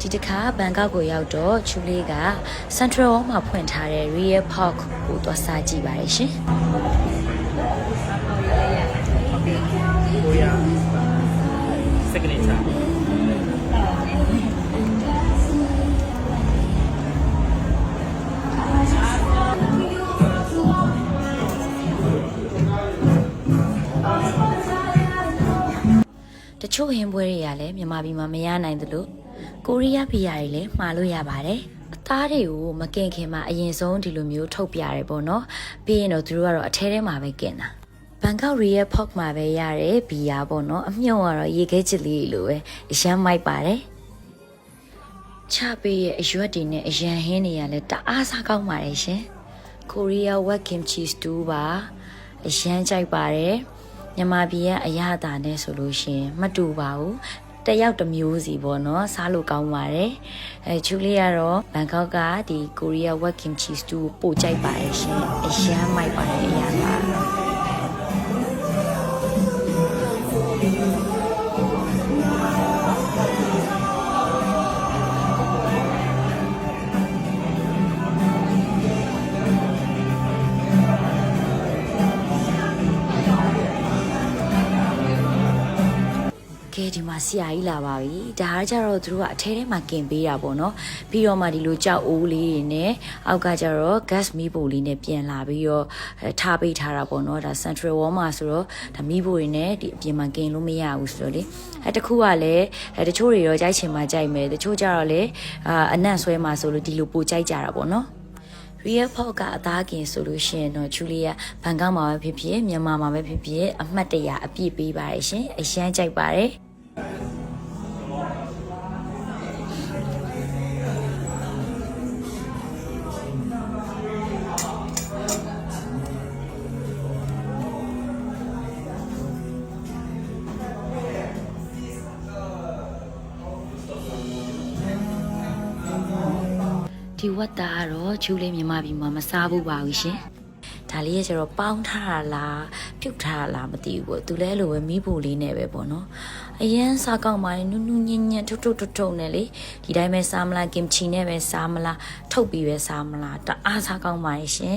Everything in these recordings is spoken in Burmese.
ဒီတစ်ခါဘန်ကောက်ကိုရောက်တော့ချူလေးက Central World မှာဖွင့်ထားတဲ့ Real Park ကိုသွားစားကြည့်ပါရရှင်ကိုရစကနေချာ ချို့ဟင်းပွဲတွေကလည်းမြန်မာပြည်မှာမရနိုင်သလိုကိုရီးယားဘီယာတွေလည်းမှာလို့ရပါတယ်အသားတွေကိုမကင်ခင်မှာအရင်ဆုံးဒီလိုမျိုးထုတ်ပြရတယ်ပေါ့နော်ပြီးရင်တော့သူတို့ကတော့အထဲထဲမှာပဲကင်တာဘန်ကောက်ရီရဲ့ pork မှာပဲရတဲ့ဘီယာပေါ့နော်အမြုံကတော့ရေခဲချစ်လေးလိုပဲအရမ်းမိုက်ပါတယ်ချပေးရဲ့အရွက်တွေနဲ့အရန်ဟင်းတွေကလည်းတအားစားကောင်းပါတယ်ရှင်ကိုရီးယား wet kimchi stew ပါအရန်ကြိုက်ပါတယ် မြန်မာပြည်ရဲ့အရသာနဲ့ဆိုလို့ရှရင်မတူပါဘူးတစ်ယောက်တစ်မျိုးစီပေါ့နော်စားလို့ကောင်းပါတယ်အဲချူလေးကတော့ဘန်ကောက်ကဒီကိုရီးယား wet kimchi stew ကိုပို့ကြိုက်ပါတယ်ရှင်အရန်မိုက်ပါတယ်အရသာ ကဲဒီမှာဆရာကြီးလာပါပြီဒါကကြတော့သူတို့ကအထဲထဲမှာกินပေးတာပေါ့နော်ပြီးတော့မှဒီလိုကြောက်အိုးလေးတွေနဲ့အောက်ကကြတော့ gas မီးပိုလေးနဲ့ပြန်လာပြီးတော့အဲထားပေးထားတာပေါ့နော်ဒါ central wall မှာဆိုတော့ဒါမီးပိုတွေနဲ့ဒီအပြင်မှာกินလို့မရဘူးဆိုတော့လေအဲတခုကလည်းအဲတချို့တွေတော့ကြိုက်ချင်မှကြိုက်မယ်တချို့ကြတော့လေအာအနံ့ဆွဲမှာဆိုလို့ဒီလိုပိုကြိုက်ကြတာပေါ့နော် real pork ကအသားကင်ဆိုလို့ရှိရင်တော့ချူလီကဘန်ကောက်မှာပဲဖြစ်ဖြစ်မြန်မာမှာပဲဖြစ်ဖြစ်အမှတ်တရအပြည့်ပေးပါတယ်ရှင်အရန်ကြိုက်ပါတယ် ဒီဝတ်သားကတော့ချူလေးမြန်မာပြည်မှာမစားဘူးပါဘူးရှင်ဒါလေးရဲ့ကျတော့ပေါင်းထားတာလားပြုတ်ထားတာလားမသိဘူးပေါ့သူလဲလိုပဲမီးဖိုလေးနဲ့ပဲပေါ့နော်အရန်စားကောင်းပါလေနုနုညံ့ညံ့ထုတ်ထုတ်ထုတ်ထုတ်နဲ့လေဒီတိုင်းပဲစားမလားကင်ချီနဲ့ပဲစားမလားထုတ်ပြီးပဲစားမလားတအားစားကောင်းပါရဲ့ရှင်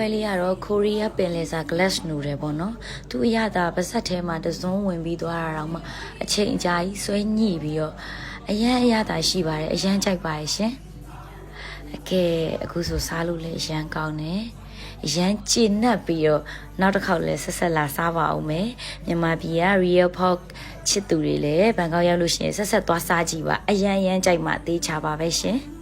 ပွဲလေးကတော့ကိုရီးယားပင်လယ်စာ glass noodle ပေါ့နော်သူအရသာပါဆက်ထဲမှာတစုံဝင်ပြီးသွားတာတော့မှအချိန်အကြာကြီးဆွဲညှိပြီးတော့အရန်အရသာရှိပါတယ်အရန်ကြိုက်ပါတယ်ရှင်အကဲအခုဆိုစားလို့လည်းအရန်ကောင်းတယ်အရန်ကျဉ်တ်ပြီးတော့နောက်တစ်ခေါက်လည်းဆက်ဆက်လာစားပါအောင်မယ်မြန်မာပြည်က real pork ချစ်သူတွေလည်းဘန်ကောက်ရောက်လို့ရှိရင်ဆက်ဆက်သွားစားကြည့်ပါအရန်အရန်ကြိုက်မှသေးချပါပဲရှင်